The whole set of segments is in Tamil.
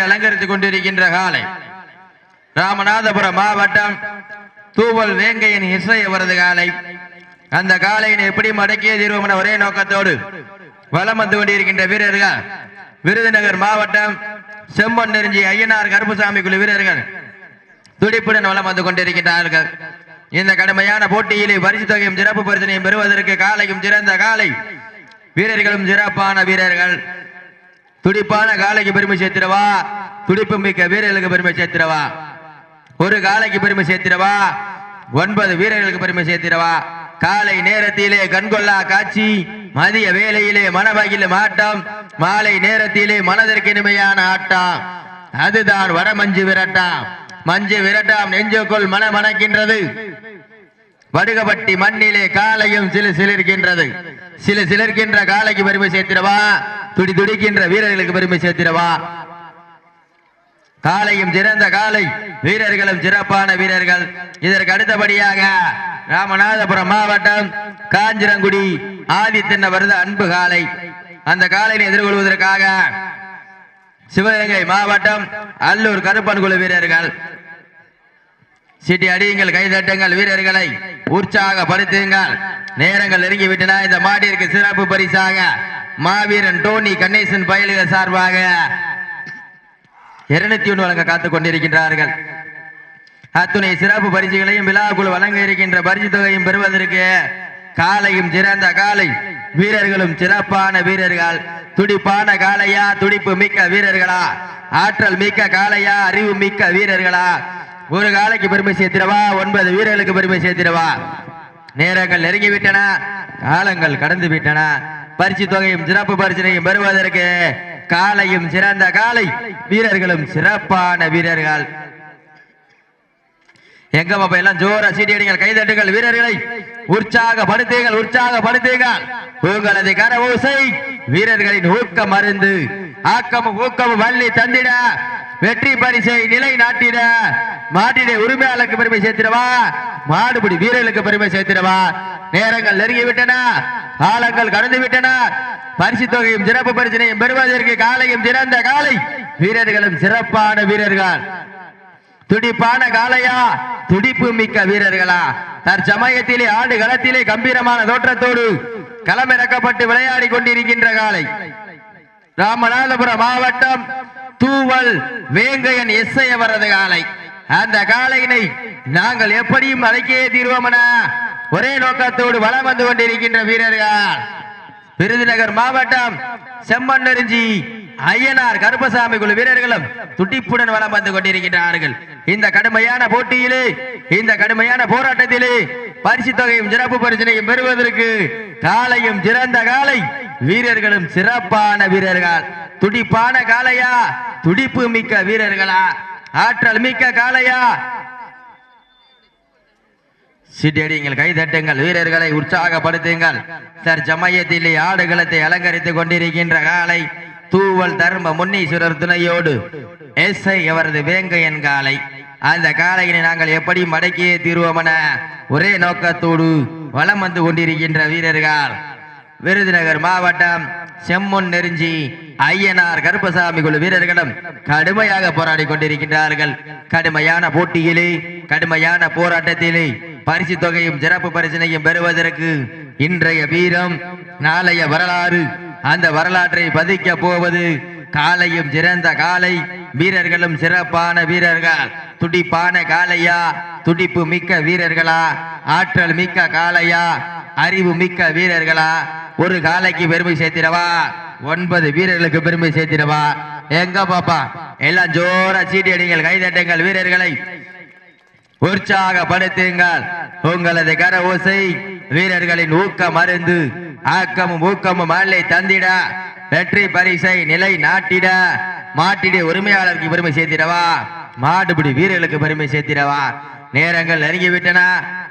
அலங்கரித்துக் கொண்டிருக்கின்ற காலை. ராமநாதபுரம் மாவட்டம் தூவல் வேங்கையின் இசை அவரது காலை. அந்த காலையினை எப்படி மடக்கிய தீர்வோம் என ஒரே நோக்கத்தோடு வலம் வந்து கொண்டிருக்கின்ற வீரர்கள். விருதுநகர் மாவட்டம் செம்மன் நெருஞ்சி ஐயனார் கருப்புசாமி குழு வீரர்கள் துடிப்புடன் வலம் வந்து கொண்டிருக்கின்றார்கள். இந்த கடுமையான போட்டியிலே பரிசு தொகையும் சிறப்பு பரிசனையும் பெறுவதற்கு காலையும் சிறந்த காலை. வீரர்களும் சிறப்பான வீரர்கள். துடிப்பான காலைக்கு பெருமை சேர்த்திடவா? துடிப்பு மிக்க வீரர்களுக்கு பெருமை சேர்த்திடவா? ஒரு காலைக்கு பெருமை சேர்த்திடவா? ஒன்பது வீரர்களுக்கு பெருமை சேர்த்திடவா? காலை நேரத்திலே கண்கொள்ளா காட்சி மதிய வேலையிலே மனமகிழும் ஆட்டம் மாலை நேரத்திலே மனதிற்கு இனிமையான ஆட்டம். அதுதான் வடமஞ்சு விரட்டாம். மஞ்சு விரட்டாம் நெஞ்சுக்குள் மனமணக்கின்றது. வடுகப்பட்டி மண்ணிலே காலையும் சிலு சிலிருக்கின்றது. சிலு சிலிர்க்கின்ற காலைக்கு பெருமை சேர்த்திடவா? துடி துடிக்கின்ற வீரர்களுக்கு பெருமை சேர்த்திடவா? காலையும் சிறந்த காலை வீரர்களும் சிறப்பான வீரர்கள். இதற்கு அடுத்தபடியாக ராமநாதபுரம் மாவட்டம் காஞ்சிரங்குடி ஆதித்தன்ன வருத அன்பு காலை அந்த காலையை எதிர்கொள்வதற்காக சிவகங்கை மாவட்டம் அல்லூர் கருப்பன் குழு வீரர்கள் சீட்டி அடியுங்கள் கைதட்டுங்கள் வீரர்களை உற்சாகப்படுத்துங்கள் நேரங்கள் நெருங்கி விட்டன இந்த மாட்டிற்கு சிறப்பு பரிசாக மாவீரன் டோனி கணேசன் பயலுக சார்பாக இருநூத்தி ஒன்று வழங்க காத்துக் கொண்டிருக்கின்றார்கள். அத்துணை சிறப்பு பரிசுகளையும் விழாக்குழு வழங்க இருக்கின்ற பரிசு தொகையும் பெறுவதற்கு காலையும் சிறந்த காலை வீரர்களும் சிறப்பான வீரர்கள். துடிப்பான காளையா துடிப்பு மிக்க வீரர்களா? ஆற்றல் மிக்க காளையா அறிவு மிக்க வீரர்களா? ஒரு காலைக்கு பெருமை சேர்த்திடவா? ஒன்பது வீரர்களுக்கு பெருமை சேர்த்திடவா? நேரங்கள் நெருங்கி விட்டன காலங்கள் கடந்து விட்டன பரிசு தொகையும் சிறப்பு பரிசினையும் பெறுவதற்கு காலையும் சிறந்த காலை வீரர்களும் சிறப்பான வீரர்கள். எங்க பாப்பா எல்லாம் ஜோரா சீட்டியடிங்கள் கைதட்டுங்கள் வீரர்களை. உற்சாகப்படுத்துங்கள் உற்சாகப்படுத்துங்கள். உங்களது கர ஓசை வீரர்களின் ஊக்கம் மருந்து. ஆக்கமும் ஊக்கமும் வள்ளி தந்திட. வெற்றி பரிசை நிலை நாட்டிட மாட்டினை உரிமையாளருக்கு பெருமை சேர்த்திடவா? மாடுபிடி வீரர்களுக்கு பெருமை சேர்த்திடவா? நேரங்கள் நெருங்கி விட்டன காலங்கள் கடந்து விட்டன பரிசு தொகையும் சிறப்பு பரிசனையும் பெறுவதற்கு காலையும் சிறந்த காலை. வீரர்களும் சிறப்பான வீரர்கள். துடிப்பான காளையா? துடிப்பு மிக்க வீரர்களா? தற்சமயத்திலே ஆண்டு களத்திலே கம்பீரமான தோற்றத்தோடு களமிறக்கப்பட்டு விளையாடி கொண்டிருக்கின்ற காலை. ராமநாதபுரம் மாவட்டம் தூவல் வேங்கையன் எஸ்ஐ அவரது காலை. அந்த காளையினை நாங்கள் எப்படியும் அடக்கியே தீர்வோம் ஒரே நோக்கத்தோடு வலம் வந்து கொண்டிருக்கின்ற வீரர்கள். விருதுநகர் மாவட்டம் செம்மண்ணறிஞ்சி ஐயனார் கருப்பசாமி குழு வீரர்களும் துடிப்புடன் வளம் வந்து கொண்டிருக்கின்றார்கள். இந்த கடுமையான போட்டியிலே இந்த கடுமையான போராட்டத்திலே பரிசு தொகையும் சிறப்பு பரிசினையும் பெறுவதற்கு காலையும் சிறந்த காலை வீரர்களும் சிறப்பான வீரர்கள். துடிப்பான காளையா? துடிப்பு மிக்க வீரர்களா? ஆற்றல் மிக்க காளையா? சீட்டடிங்கள் கைதட்டுங்கள் வீரர்களை உற்சாகப்படுத்துங்கள். சர் ஜமயத்தில் ஆடுகளத்தை அலங்கரித்துக் கொண்டிருக்கின்ற காலை தூவல் தர்ம முன்னீஸ்வரர் துணையோடு எஸ்ஐ அவரது வேங்கையன் காலை அந்த காலையினை நாங்கள் எப்படி மடக்கியே தீர்வோம் என ஒரே நோக்கத்தோடு வலம் வந்து கொண்டிருக்கின்ற வீரர்கள். விருதுநகர் மாவட்டம் செம்மொன் நெருஞ்சி ஐயனார் கருப்பசாமி குழு வீரர்களும் கடுமையாக போராடி கொண்டிருக்கின்றார்கள். கடுமையான போட்டியிலே கடுமையான போராட்டத்திலே பரிசு தொகையும் சிறப்பு பரிசினையும் பெறுவதற்கு இன்றைய வீரம் நாளைய வரலாறு. அந்த வரலாற்றை பதிக்க போவது காலையும் சிறந்த காலை. வீரர்களும் சிறப்பான வீரர்கள். துடிப்பான காளையா? துடிப்பு மிக்க வீரர்களா? ஆற்றல் மிக்க காளையா? அறிவு மிக்க வீரர்களா? ஒரு காலைக்கு பெருமை சேர்த்திடவா? ஒன்பது வீரர்களுக்கு பெருமை சேர்த்திடவா? எங்க பாப்பா? எல்லாம் ஜோர சீட்டி அடிங்கள் கைதட்டுங்கள் வீரர்களை. உற்சாகப்படுத்துங்கள். உங்களது கர ஓசை வீரர்களின் ஊக்க மருந்து ஆக்கமும் ஊக்கமும் அல்லை தந்திட. வெற்றி பரிசை நிலை நாட்டிட. மாட்டிட உரிமையாளருக்கு பெருமை சேர்த்திடவா? மாடுபிடி வீரர்களுக்கு பெருமை சேர்த்திடவா? நேரங்கள் நெருங்கி விட்டன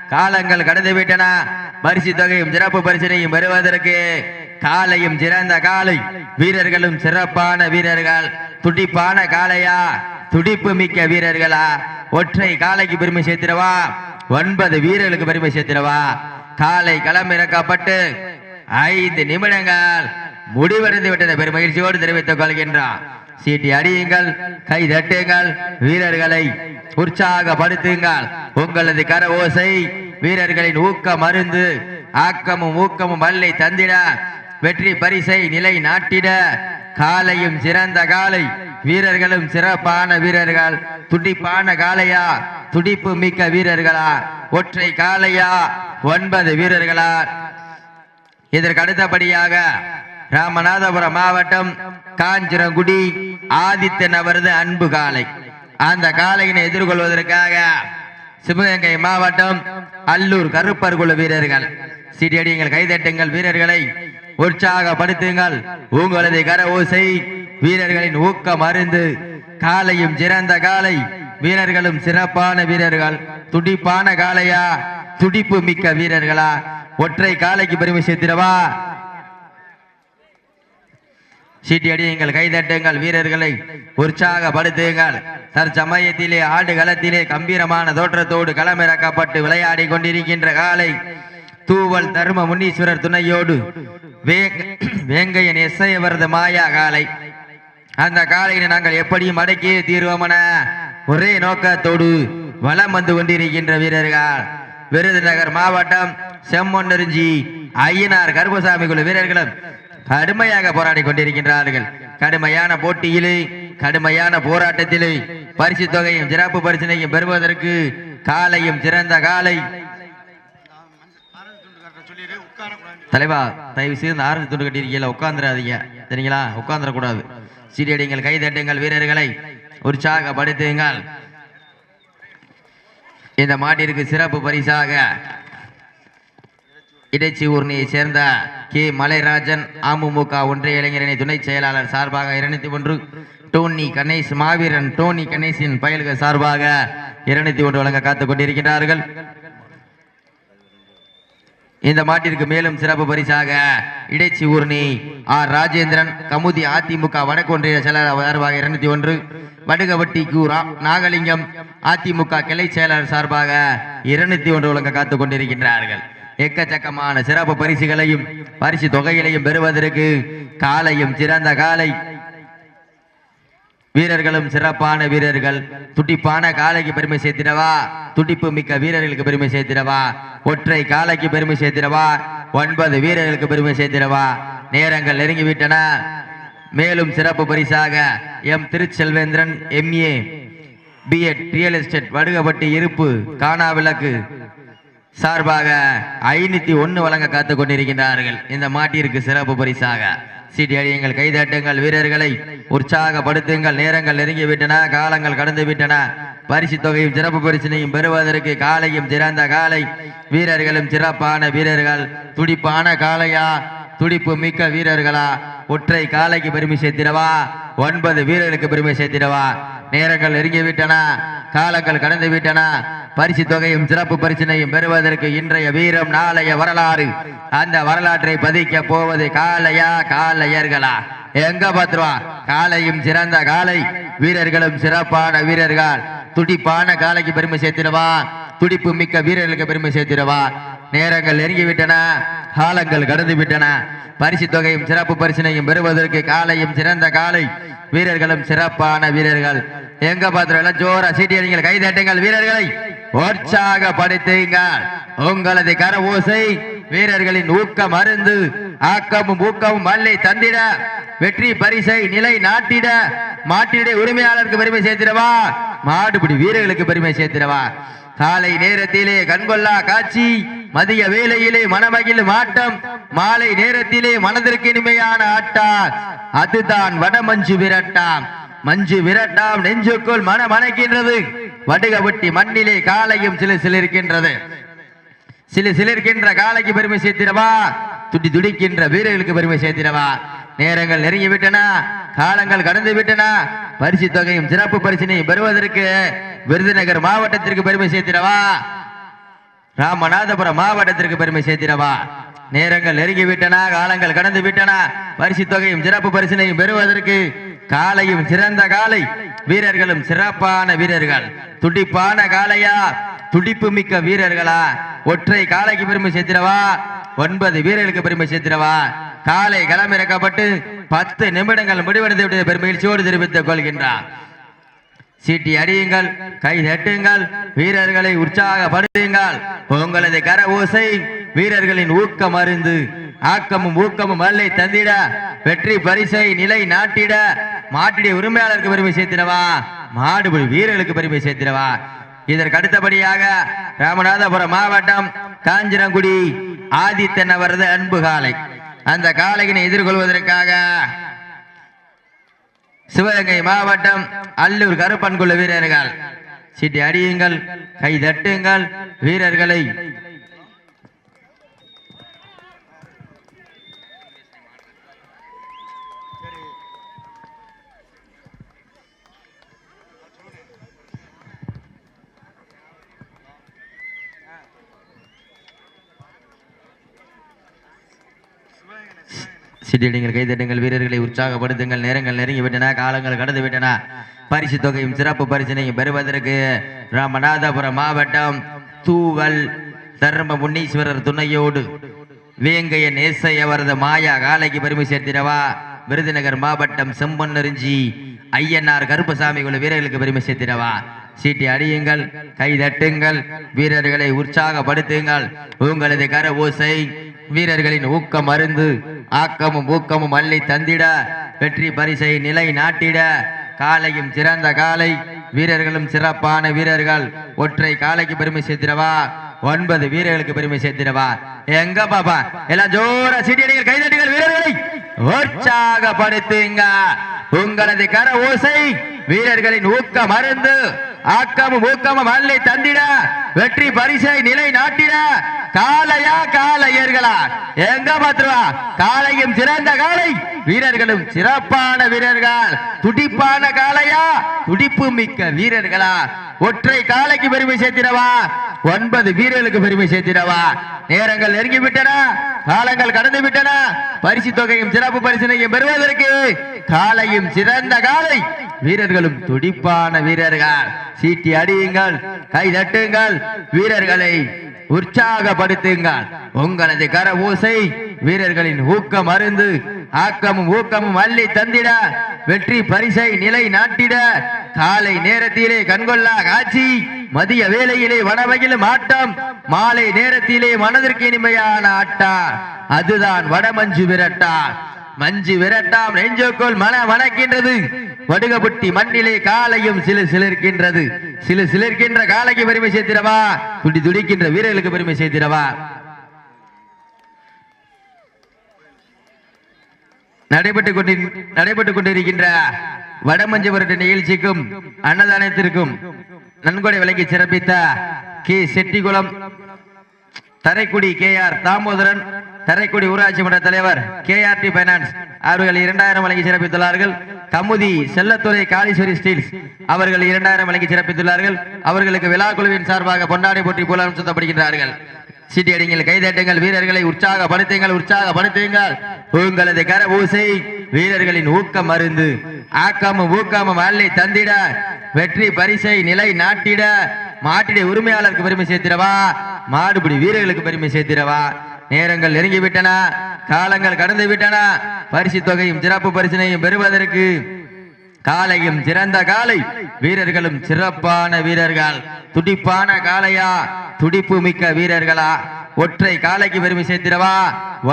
காலங்கள் கடந்து விட்டன பரிசு தொகையும் சிறப்பு பரிசினையும் பெறுவதற்கு காலையும் சிறந்த காலை. வீரர்களும் சிறப்பான வீரர்கள். துடிப்பான காளையா? துடிப்பு மிக்க வீரர்களா? ஒற்றை காலைக்கு பெருமை சேர்த்திடவா? ஒன்பது வீரர்களுக்கு பெருமை சேர்த்திடவா? காலை களமிறக்கப்பட்டு ஐந்து நிமிடங்கள் முடிவடைந்து விட்டதை பெருமகிழ்ச்சியோடு தெரிவித்துக் கொள்கின்றான் சீட்டி அடியுங்கள் கை தட்டுங்கள் வீரர்களை உற்சாகப்படுத்துங்கள். உங்களது கர ஓசை வீரர்களின் ஊக்க மருந்து ஆக்கமும் ஊக்கமும் வல்லை தந்திட வெற்றி பரிசை நிலை நாட்டிட. காலையும் சிறந்த காலை வீரர்களும் சிறப்பான வீரர்கள். துடிப்பான காளையா துடிப்பு மிக்க வீரர்களா ஒற்றை காளையா ஒன்பது வீரர்களா. இதற்கு அடுத்தபடியாக ராமநாதபுரம் மாவட்டம் காஞ்சிரங்குடி ஆதித்தன் அவரது அன்பு காளை அந்த காளையினை எதிர்கொள்வதற்காக சிவகங்கை மாவட்டம் அல்லூர் கருப்பர் குழு வீரர்கள். சீடியடிங்கள் கைதட்டுங்கள் வீரர்களை. உற்சாகப்படுத்துங்கள். உங்களது கர ஓசை வீரர்களின் ஊக்கம் அருந்து காலையும் சிறந்த காலை வீரர்களும் சிறப்பான வீரர்கள். துடிப்பான காளையா துடிப்பு மிக்க வீரர்களா? ஒற்றை காலைக்கு பெருமை சேர்த்திடவா? சீட்டியடியுங்கள் கைதட்டுங்கள் வீரர்களை. உற்சாகப்படுத்துங்கள் தற்சமயத்திலே ஆண்டு களத்திலே கம்பீரமான தோற்றத்தோடு களமிறக்கப்பட்டு விளையாடி கொண்டிருக்கின்ற காலை தூவல் தரும முன்னீஸ்வரர் துணையோடு வேங்கையன் எஸ்ஐவரது மாயா காலை. அந்த காலையினை நாங்கள் எப்படியும் அடக்கியே தீர்வோமென ஒரே நோக்கத்தோடு வலம் வந்து கொண்டிருக்கின்ற வீரர்கள். விருதுநகர் மாவட்டம் செம்மொன்னறிஞ்சி ஐயனார் கருப்பசாமி குழு வீரர்களும் கடுமையாக போராடி கொண்டிருக்கின்றார்கள் கடுமையான போட்டியிலே கடுமையான போராட்டத்திலே பரிசு தொகையும் சிறப்பு பரிசினையும் பெறுவதற்கு காலையும் சிறந்த காலை. தலைவா தயவு செய்து ஆரஞ்சு துண்டு கட்டியிருக்கீங்களா? உட்காந்துடாதீங்க சரிங்களா? உட்காந்துடக்கூடாது சீரியடிங்கள் கைதட்டுங்கள் வீரர்களை. உற்சாகப்படுத்துங்கள் இந்த மாட்டிற்கு சிறப்பு பரிசாக இடைச்சி ஊர்ணியை சேர்ந்த கே. மலைராஜன் அமமுக ஒன்றிய இளைஞரணி துணை செயலாளர் சார்பாக இருநூத்தி ஒன்று டோனி கணேஷ் மாவீரன் டோனி கணேஷின் பயல்கள் சார்பாக இருநூத்தி ஒன்று வழங்க காத்துக் கொண்டிருக்கிறார்கள் இந்த மாட்டிற்கு மேலும் சிறப்பு பரிசாக இடைச்சி ஊர்ணி ஆர் ராஜேந்திரன் கமுதி அதிமுக வடக்கு ஒன்றிய செயலாளர் சார்பாக இருநூத்தி ஒன்று வடுகவட்டி கூரா நாகலிங்கம் அதிமுக கிளை செயலாளர் சார்பாக இருநூத்தி ஒன்று வழங்க காத்துக் கொண்டிருக்கின்றார்கள். எக்கச்சக்கமான சிறப்பு பரிசுகளையும் பரிசு தொகைகளையும் பெறுவதற்கு காலையும் சிறந்த காலை. வீரர்களும் சிறப்பான வீரர்கள். துடிப்பான காலைக்கு பெருமை சேர்த்திடவா? துடிப்பு மிக்க வீரர்களுக்கு பெருமை சேர்த்திடவா? ஒற்றை காலைக்கு பெருமை சேர்த்திடவா? ஒன்பது வீரர்களுக்கு பெருமை சேர்த்திடவா? நேரங்கள் நெருங்கிவிட்டன. மேலும் சிறப்பு பரிசாக M Thiruchelvendran MA BEd real estate Vadugapatti இருப்பு காணா விளக்கு சார்பாக ஐநூத்தி ஒன்று வழங்க காத்துக் கொண்டிருக்கின்றார்கள். இந்த மாட்டிற்கு சிறப்பு பரிசாக. சீட்டி அடியுங்கள் கைதட்டுங்கள் வீரர்களை உற்சாகப்படுத்துங்கள். நேரங்கள் நெருங்கி விட்டன காலங்கள் கடந்து விட்டன பரிசு தொகையும் சிறப்பு பரிசினையும் பெறுவதற்கு காலையும் சிறந்த காலை. வீரர்களும் சிறப்பான வீரர்கள். துடிப்பான காலையா துடிப்பு மிக்க வீரர்களா? ஒற்றை காலைக்கு பெருமை சேர்த்திடவா? ஒன்பது வீரர்களுக்கு பெருமை சேர்த்திடவா? நேரங்கள் நெருங்கி விட்டன காலங்கள் கடந்து விட்டன பரிசு தொகையும் சிறப்பு பரிசினையும் பெறுவதற்கு இன்றைய வீரம் நாளைய வரலாறு. அந்த வரலாற்றை பதிக்க போவது காலையா காலையர்களா எங்க பத்ருவா? காலையும் சிறந்த காலை வீரர்களும் சிறப்பான வீரர்கள். துடிப்பான காலைக்கு பெருமை சேர்த்திடவா? துடிப்பு மிக்க வீரர்களுக்கு பெருமை சேர்த்திடவா? நேரங்கள் நெருங்கி விட்டன காலங்கள் கடந்து விட்டன பரிசு தொகையும் சிறப்பு பரிசினையும் பெறுவதற்கு காலையும் சிறந்த காலை வீரர்களும் சிறப்பான வீரர்கள். எங்க பாத்திரம் ஜோரா சீட்டியடிங்கள் கைதட்டுங்கள் வீரர்களை. உற்சாக படுத்துங்கள் உங்களது கர ஓசை வீரர்களின் ஊக்கம் அருந்து ஆக்கமும் ஊக்கமும் மல்லை தந்திட வெற்றி பரிசை நிலை நாட்டிட மாட்டிட உரிமையாளருக்கு பெருமை சேர்த்திடவா? மாடுபிடி வீரர்களுக்கு பெருமை சேர்த்திடவா? காலை நேரத்திலே கண்கொள்ளா காட்சி மதிய வேலையிலே மனமகிழும் ஆட்டம் மாலை நேரத்திலே மனதிற்கு இனிமையான ஆட்டம் அதுதான் வடமஞ்சு விரட்டாம். மஞ்சு விரட்டாம் நெஞ்சுக்குள் மனம் அணைக்கின்றது வடுகவட்டி மண்ணிலே காலையும் சில சிலிருக்கின்றது. சில சிலிருக்கின்ற காலைக்கு பெருமை சேர்த்திடவா? துடி துடிக்கின்ற வீரர்களுக்கு பெருமை சேர்த்திடவா? நேரங்கள் நெருங்கி விட்டன காலங்கள் கடந்து விட்டன பரிசு தொகையும் சிறப்பு பரிசினையும் பெறுவதற்கு விருதுநகர் மாவட்டத்திற்கு பெருமை சேர்த்திடவா? ராமநாதபுரம் மாவட்டத்திற்கு பெருமை சேர்த்திடவா? நேரங்கள் நெருங்கி விட்டன காலங்கள் கடந்து விட்டன பரிசு தொகையும் சிறப்பு பரிசினையும் பெறுவதற்கு காலையும் சிறந்த காலை வீரர்களும் சிறப்பான வீரர்கள். துடிப்பான காளையா? துடிப்பு மிக்க வீரர்களா? ஒற்றை காலைக்கு பெருமை சேர்த்திடவா? ஒன்பது வீரர்களுக்கு பெருமை சேர்த்திடவா? காலை களமிறக்கப்பட்டு பத்து நிமிடங்கள் முடிவடைந்து விட்டது. பெருமகிழ்ச்சியோடு தெரிவித்துக் கொள்கின்றார். சீட்டி அறியுங்கள் கை தட்டுங்கள் வீரர்களை உற்சாகப்படுத்துங்கள். உங்களது கர ஓசை வீரர்களின் ஊக்கம் அருந்து ஆக்கமும் ஊக்கமும் அல்லை தந்திட வெற்றி பரிசை நிலை நாட்டிட மாட்டுடைய உரிமையாளருக்கு பெருமை சேர்த்திடவா? மாடுபிடி வீரர்களுக்கு பெருமை சேர்த்திடவா? இதற்கு அடுத்தபடியாக ராமநாதபுரம் மாவட்டம் காஞ்சிரங்குடி ஆதித்தன் அவரது அன்பு காலை அந்த காலையினை எதிர்கொள்வதற்காக சிவகங்கை மாவட்டம் அல்லூர் கருப்பன்குள்ள வீரர்கள். சீட்டி அடியுங்கள் கை தட்டுங்கள் வீரர்களை சிட்டியடிங்கள் கைதட்டுங்கள் வீரர்களை உற்சாகப்படுத்துங்கள் நேரங்கள் நெருங்கி விட்டன காலங்கள் கடந்து விட்டன. பரிசு தொகையும் சிறப்பு பரிசினையும் பெறுவதற்கு ராமநாதபுரம் மாவட்டம் தூவல் தர்ம முன்னீஸ்வரர் துணையோடு வேங்கைய நேசை அவரது மாயா காலைக்கு பெருமை சேர்த்திடவா? விருதுநகர் மாவட்டம் செம்பொன்னறிஞ்சி ஐயனார் கருப்பசாமி உள்ள வீரர்களுக்கு பெருமை சேர்த்திடவா? சீட்டி அடியுங்கள் கை தட்டுங்கள் வீரர்களை உற்சாகப்படுத்துங்கள். உங்களது கர ஓசை வீரர்களின் ஊக்கம் மருந்து ஆக்கமும் ஊக்கமும் அள்ளி தந்திட வெற்றி பரிசை நிலை நாட்டிட காலையும் சிறந்த காலை வீரர்களும் சிறப்பான வீரர்கள் ஒற்றை காலைக்கு பெருமை சேர்த்திடவா? ஒன்பது வீரர்களுக்கு பெருமை சேர்த்திடவா? எங்க பாப்பா? எல்லாம் ஜோர சீட்டியடிகள் கைதட்டுகள் வீரர்களை உற்சாகப்படுத்துங்க. உங்களது கர ஓசை வீரர்களின் ஊக்கம் மருந்து ஆக்கமும் ஊக்கமும் அள்ளி தந்திட வெற்றி பரிசை நிலை நாட்டிட காளையா காளையர்களா? எங்க பாத்துருவா காளையும் சிறந்த காளை வீரர்களும் சிறப்பான வீரர்கள். துடிப்பான காளையா? துடிப்பு மிக்க வீரர்களா? ஒற்றை காளைக்கு பெருமை சேர்த்திடவா? ஒன்பது வீரர்களுக்கு பெருமை சேர்த்திடவா? நேரங்கள் நெருங்கி விட்டன காலங்கள் கடந்து விட்டன பரிசு தொகையும் சிறப்பு பரிசனையும் பெறுவதற்கு காலையும் சிறந்த காலை வீரர்களும் துடிப்பான வீரர்கள். சீட்டி அடியுங்கள் கை தட்டுங்கள் வீரர்களை உற்சாகப்படுத்துங்கள். உங்களது கர ஊசை வீரர்களின் ஊக்கம் அருந்து ஆக்கமும் ஊக்கமும் அள்ளி தந்திட வெற்றி பரிசை நிலை நாட்டிட காலை நேரத்திலே கண்கொள்ளா காட்சி மதிய வேளையிலே வடவகிலும் ஆட்டம் மாலை நேரத்திலே மனதிற்கு இனிமையான ஆட்டா அதுதான் வடமஞ்சு விரட்டா. மஞ்சு விரட்டாம் நெஞ்சோக்குள் மன வணக்கின்றது. வடுகபுட்டி மண்ணிலே காலையும் சிலு சிலிருக்கின்றது. சில சிலர்க்கின்ற காலைக்கு பெருமை சேர்த்திடவா? துடி துடிக்கின்ற வீரர்களுக்கு பெருமை சேர்த்திடவா? நடைபெற்றுக் கொண்டி நடைபெற்றுக் கொண்டிருக்கின்ற வடமஞ்சபுரட்டு நிகழ்ச்சிக்கும் அன்னதானத்திற்கும் நன்கொடை விலங்கி சிறப்பித்த K. Chettikulam Tharaikudi K. R. Damodaran Tharaikudi ஊராட்சி மன்ற தலைவர் கே ஆர் டி பைனான்ஸ் அவர்கள் இரண்டாயிரம் வழங்கி சிறப்பித்துள்ளார்கள். கமுதி செல்லத்துறை காளீஸ்வரி ஸ்டீல்ஸ் அவர்கள் இரண்டாயிரம் வழங்கி சிறப்பித்துள்ளார்கள். அவர்களுக்கு விழா குழுவின் சார்பாக பொன்னாடை போட்டி புலம் சுத்தப்படுகின்றார்கள் சீட்டியடிங்கள் கைதட்டுங்கள் வீரர்களை உற்சாகப்படுத்துங்கள் உற்சாகப்படுத்துங்கள். உங்களது கர ஊசை வீரர்களின் ஊக்கம் மருந்து. ஆக்கமும் ஊக்கமும் அல்லை தந்திட வெற்றி பரிசை நிலை நாட்டிட. மாட்டிட உரிமையாளருக்கு பெருமை சேர்த்திடவா? மாடுபிடி வீரர்களுக்கு பெருமை சேர்த்திடவா? நேரங்கள் நெருங்கிவிட்டன காலங்கள் கடந்து விட்டன பரிசு தொகையும் சிறப்பு பரிசினையும் பெறுவதற்கு காலையும் சிறந்த காலை வீரர்களும் சிறப்பான வீரர்கள். துடிப்பான காளையா? துடிப்பு மிக்க வீரர்களா? ஒற்றை காலைக்கு பெருமை சேர்த்திடவா?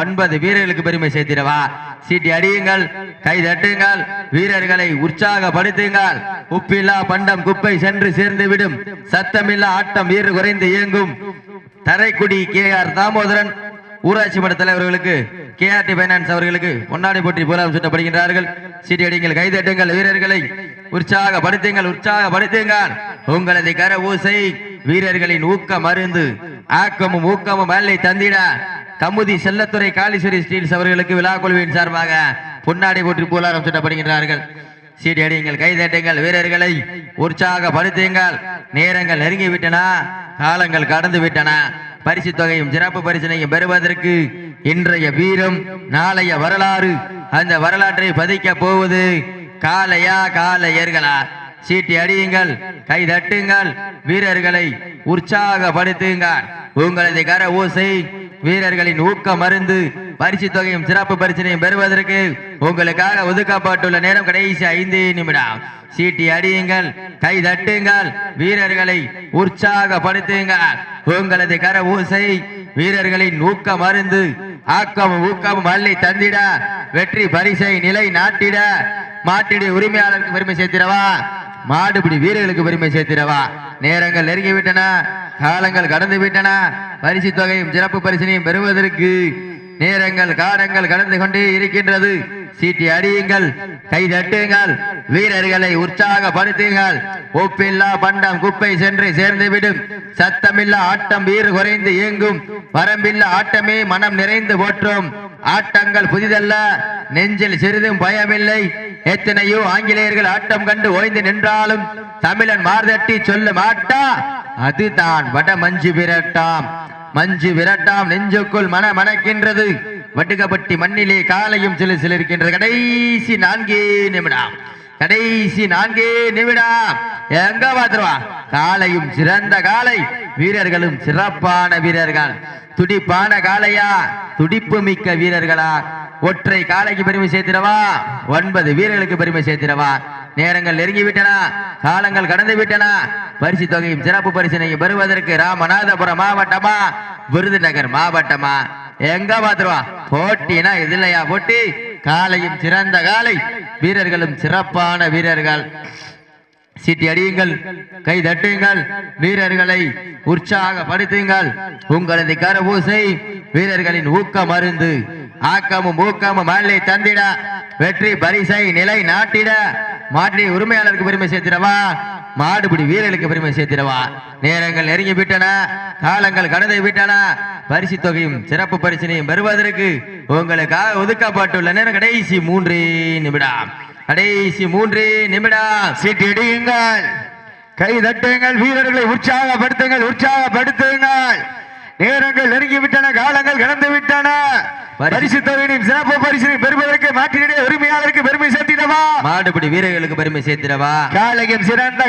ஒன்பது வீரர்களுக்கு பெருமை சேர்த்திடவா? சீட்டி அடியுங்கள் கை தட்டுங்கள் வீரர்களை உற்சாகப்படுத்துங்கள். உப்பில்லா பண்டம் குப்பை சென்று சேர்ந்து விடும் சத்தமில்லா ஆட்டம் வீறு குறைந்து இயங்கும். தரைக்குடி கே ஆர் தாமோதரன் ஊராட்சி மன்ற தலைவர்களுக்கு கே ஆர் டி பைனான்ஸ் அவர்களுக்கு பொன்னாடி போட்டி போலாம் சுட்டப்படுகின்றார்கள். சீட்டி அடிங்கள் கைதட்டுங்கள் வீரர்களை உற்சாகப்படுத்துங்கள் உற்சாகப்படுத்துங்கள் உங்களது கர ஊசை வீரர்களின் ஊக்கம் மருந்து ஆக்கமும் ஊக்கமும் அல்லை தந்திட கமுதி செல்லத்துறை காளீஸ்வரி ஸ்டீல்ஸ் அவர்களுக்கு விழா குழுவின் சார்பாக பொன்னாடி போட்டி போலாரம் சுட்டப்படுகின்றார்கள். சீடி அடியுங்கள் கைதட்டுங்கள் வீரர்களை உற்சாகப்படுத்துங்கள் நேரங்கள் நெருங்கி விட்டன காலங்கள் கடந்து விட்டன பரிசு தொகையும் சிறப்பு பரிசனையும் பெறுவதற்கு இன்றைய வீரம் நாளைய வரலாறு. அந்த வரலாற்றை பதிக்க போவது காலையா காலையர்களா சீட்டி அடியுங்கள் கை தட்டுங்கள் வீரர்களை உற்சாகப்படுத்துங்கள். உங்களது கர ஓசை வீரர்களின் ஊக்க மருந்து பரிசு தொகையும் சிறப்பு பரிசனையும் பெறுவதற்கு உங்களுக்காக ஒதுக்கப்பட்டுள்ள நேரம் கடைசி ஐந்து நிமிடம். சீட்டி அடியுங்கள் கை தட்டுங்கள் வீரர்களை உற்சாகப்படுத்துங்கள். உங்களது கர ஊசை வீரர்களின் ஊக்க மருந்து ஆக்கமும் ஊக்கமும் அள்ளி தந்திட வெற்றி பரிசை நிலை நாட்டிட. மாட்டிடி உரிமையாளருக்கு பெருமை சேர்த்திடவா? மாடுபிடி வீரர்களுக்கு பெருமை சேர்த்திடவா? நேரங்கள் நெருங்கி விட்டன காலங்கள் கடந்து விட்டன பரிசு தொகையும் சிறப்பு பரிசனையும் பெறுவதற்கு நேரங்கள் காலங்கள் கடந்து கொண்டே இருக்கின்றது. சீட்டி அடியுங்கள் கை தட்டுங்கள் வீரர்களை உற்சாகப்படுத்துங்கள். ஒப்பில்லா பண்டம் குப்பை சென்று சேர்ந்துவிடும். சத்தமில்லா ஆட்டம் வீறு குறைந்து இயங்கும். வரம்பில்லா ஆட்டமே மனம் நிறைந்து போற்றும். ஆட்டங்கள் புதிதல்ல நெஞ்சில் சிறிதும் பயமில்லை. எத்தனையோ ஆங்கிலேயர்கள் ஆட்டம் கண்டு ஓய்ந்து நின்றாலும் தமிழன் மார்தட்டி சொல்ல மாட்டா அதுதான் வட மஞ்சு பிரட்டாம் மஞ்சு விரட்டாம் நெஞ்சுக்குள் மன மணக்கின்றது. வட்டுகப்பட்டி மண்ணிலே காலையும் சிலு சிலிருக்கின்றது. கடைசி நான்கே நிமிடம். கடைசி நான்கே நிமிடம். எங்க பாத்துருவா காலையும் சிறந்த காலை வீரர்களும் சிறப்பான வீரர்கள். துடிப்பான காளையா? துடிப்பு மிக்க வீரர்களா? ஒற்றை காளைக்கு பெருமை சேர்த்திடவா? ஒன்பது வீரர்களுக்கு பெருமை சேர்த்திடவா? நேரங்கள் நெருங்கி விட்டன காலங்கள் கடந்து விட்டன பரிசு தொகையும் சிறப்பு பரிசனையும் பெறுவதற்கு ராமநாதபுரம் மாவட்டமா? விருதுநகர் மாவட்டமா? எங்க பாத்துருவா போட்டினா இது போட்டி? காலையும் சிறந்த காலை. வீரர்களும் சிறப்பான வீரர்கள். சீட்டி அடியுங்கள் கை தட்டுங்கள் வீரர்களை உற்சாகப்படுத்துங்கள். உங்களது கரபூசை வீரர்களின் ஊக்க மருந்து. ஆக்கமும் ஊக்கமும் மல்லை தந்திட. வெற்றி பரிசை நிலை நாட்டிட மாற்றி உரிமையாளருக்கு பெருமை சேர்த்திடவா? மாடுபிடி வீரர்களுக்கு பெருமை சேர்த்திடவா. நேரங்கள் நெருங்கி விட்டன காலங்கள் கடந்து விட்டன பரிசு தொகையும் சிறப்பு பரிசினையும் பெறுவதற்கு உங்களுக்காக ஒதுக்கப்பட்டுள்ள நேரம் கடைசி மூன்றே நிமிடம். கடைசி மூன்று நிமிடம். சீட்டிடுங்கள் கை தட்டுங்கள் வீரர்களை உற்சாகப்படுத்துங்கள் உற்சாகப்படுத்துங்கள். நேரங்கள் நெருங்கி விட்டன காலங்கள் கடந்து விட்டன பரிசு. தொகையின் சிறப்பு பரிசினை பெறுவதற்கு மாற்றினுடைய உரிமையாளருக்கு பெருமை சேர்த்திடவா? மாடுபிடி வீரர்களுக்கு பெருமை சேர்த்திடவா? காளையும் சிறந்த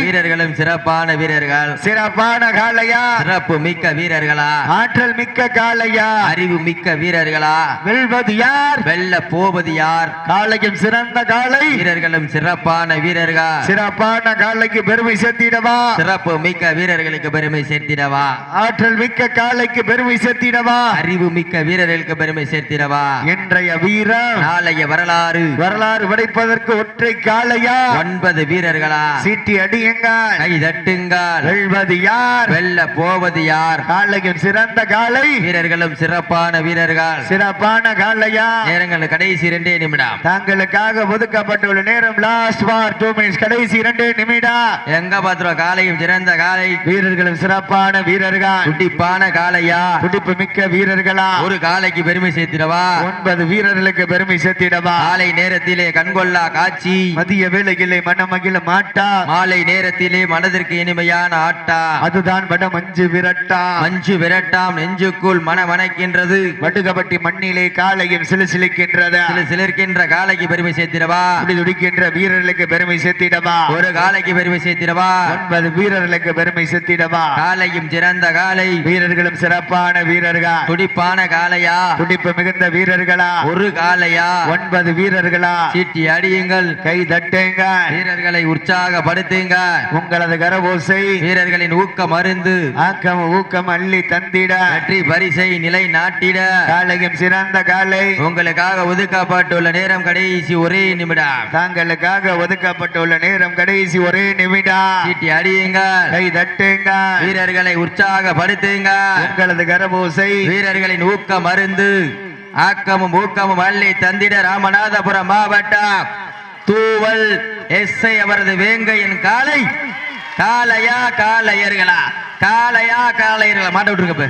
வீரர்களும் சிறப்பான வீரர்கள். சிறப்பான காளையா? சிறப்பு மிக்க வீரர்களா? ஆற்றல் மிக்க காளையா? அறிவு மிக்க வீரர்களா? வெல்வது யார்? வெல்ல போவது யார்? காளையும் சிறந்த காளை. வீரர்களும் சிறப்பான வீரர்கள். சிறப்பான காளைக்கு பெருமை சேர்த்திடவா? சிறப்பு மிக்க வீரர்களுக்கு பெருமை சேர்த்திடவா? ஆற்றல் மிக்க காளைக்கு பெருமை சேர்த்திடவா? அறிவு மிக்க வீரர்களுக்கு பெருமை சேர்த்திடவா? இன்றைய வீரம் நாளைய வரலாறு. வரலாறு படைப்பதற்கு ஒற்றை காளையா? ஒன்பது வீரர்களா? சீட்டி அடியுங்கள். கை தட்டுங்கள். வெல்வது யார்? வெல்ல போவது யார்? காளையும் சிறந்த காளை. வீரர்களும் சிறப்பான வீரர்கள். சிறப்பான காளையா? நேரங்கள் கடைசி இரண்டே நிமிடம். தாங்களுக்காக ஒதுக்கப்பட்டுள்ள நேரம் லாஸ்ட் வார் டூ மினிட்ஸ் கடைசி இரண்டு நிமிடம். எங்க பாத்துருவோம் காலையும் சிறந்த காலை வீரர்களும் சிறப்பான வீரர்கள். துடிப்பான காளையா? துடிப்பு மிக்க வீரர்களா? ஒரு காலைக்கு பெருமை சேர்த்திடவா? ஒன்பது வீரர்களுக்கு பெருமை சேர்த்திடவா? காலை நேரத்திலே கண்கொள்ளா காட்சி. மதிய வேளையிலே மனமகிழ மாட்டா? மாலை நேரத்திலே மனதிற்கு இனிமையான ஆட்டா. அதுதான் வட மஞ்சு விரட்டா. மஞ்சு விரட்டாம் நெஞ்சுக்குள் மன மணக்கின்றது. வட்டுக்கப்பட்டி மண்ணிலே காலையும் சிலுசிலுக்கின்றது சில சிலிர்க்கின்ற காலைக்கு பெருமை சேர்த்திடவா? துடி துடிக்கின்ற வீரர்களுக்கு பெருமை சேர்த்திடவா? ஒரு காலைக்கு பெருமை சேர்த்திடவா? ஒன்பது வீரர்களுக்கு பெருமை சேர்த்திடவா? காலையும் சிறந்த காலை வீரர்களும் சிறப்பான வீரர்கள்? துடிப்பான காளையா? துடிப்பு மிகுந்த வீரர்களா? ஒரு காளையா? ஒன்பது வீரர்களா? சீட்டி அடியுங்கள். கை தட்டுங்க. வீரர்களை உற்சாகப்படுத்துங்க. உங்களது கரபோசை வீரர்களின் ஊக்க மருந்து ஆக்கம் ஊக்கம் அள்ளி தந்திட. வெற்றி பரிசை நிலை நாட்டிட காலையும் சிறந்த காலை உங்களுக்காக ஒதுக்கப்பட்டுள்ள நேரம் கடைசி ஒரே நிமிடம். தாங்களுக்காக ஒதுக்கப்பட்டுள்ள நேரம் கடைசி ஒரே நிமிடம். சீட்டி அடியுங்கள். கை தட்டுங்க. வீரர்களை உற்சாகப்படுத்துங்க. உங்களது கரபூசை வீரர்களின் ஊக்க மருந்து ஆக்கமும் ஊக்கமும் அள்ளி தந்திட ராமநாதபுரம் மாவட்டம் தூவல் எஸ்ஐ அவரது வேங்கையின் காலை. காளையா காளையர்களா காளையா காலையர்களா? மாட்ட விட்டுருங்க